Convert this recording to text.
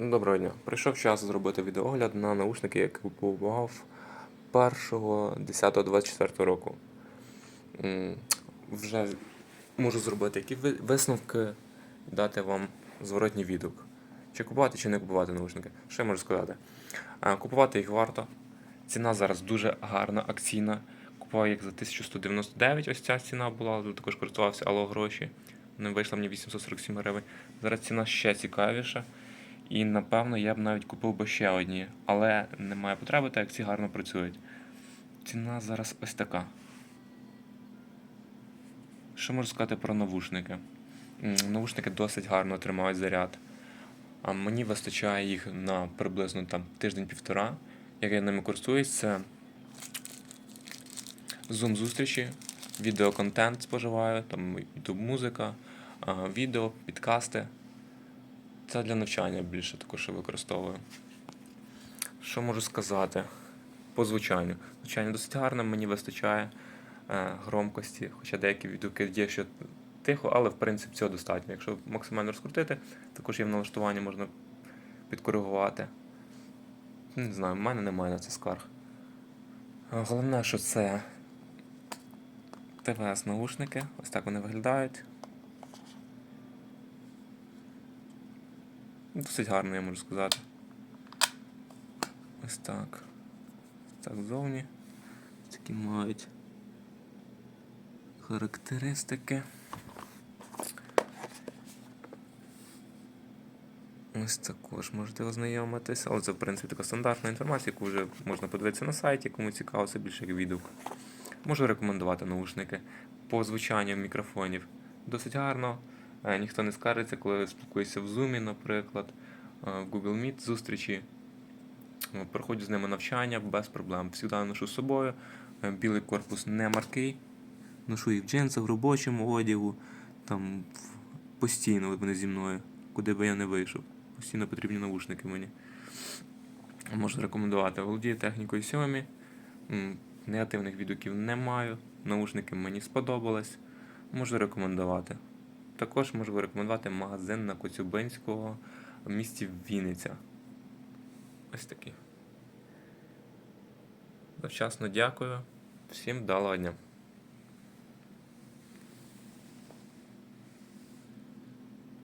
Доброго дня. Прийшов час зробити відеогляд на наушники, які купував 1.10.24 року. Вже можу зробити які висновки, дати вам зворотній відгук. Чи купувати, чи не купувати наушники. Що я можу сказати? Купувати їх варто. Ціна зараз дуже гарна, акційна. Купував їх за 1199, ось ця ціна була, також користувався Алло гроші. Не вийшла мені 847 гривень. Зараз ціна ще цікавіша. І напевно я б навіть купив би ще одні, але немає потреби, так як ці гарно працюють. Ціна зараз ось така. Що можу сказати про навушники? Навушники досить гарно тримають заряд. А мені вистачає їх на приблизно там тиждень-півтора. Як я ними користуюсь, це Zoom зустрічі, відеоконтент споживаю, там YouTube музика, відео, підкасти. Це для навчання більше також використовую. Що можу сказати? По звучанню. Звучання досить гарне, мені вистачає е, громкості, хоча деякі відгуки є, що тихо, але в принципі цього достатньо. Якщо максимально розкрутити, також є в налаштуванні, можна підкоригувати. Не знаю, в мене немає на це скарг. Головне, що це ТВС наушники. Ось так вони виглядають. Досить гарно, я можу сказати. Ось так. Ось так ззовні. Такі мають характеристики. Ось також можете ознайомитися, але це в принципі така стандартна інформація, яку вже можна подивитися на сайті, кому цікаво, більше як відгук. Можу рекомендувати наушники по звучанню мікрофонів. Досить гарно. Е, Ніхто не скаржиться, коли спілкуюся в Zoom, наприклад, е, в Google Meet зустрічі. Е, Проходжу з ними навчання без проблем. Всегда ношу з собою. Білий корпус не маркий. Ношу їх в джинсах, в робочому одягу. Там постійно вони зі мною, куди би я не вийшов. Постійно потрібні навушники мені. Можу рекомендувати. Володію технікою Xiaomi. Негативних відгуків не маю. Наушники мені сподобались. Можу рекомендувати. Також можу рекомендувати магазин на Коцюбинського в місті Вінниця. Ось такий. Завчасно дякую. Всім вдалого дня.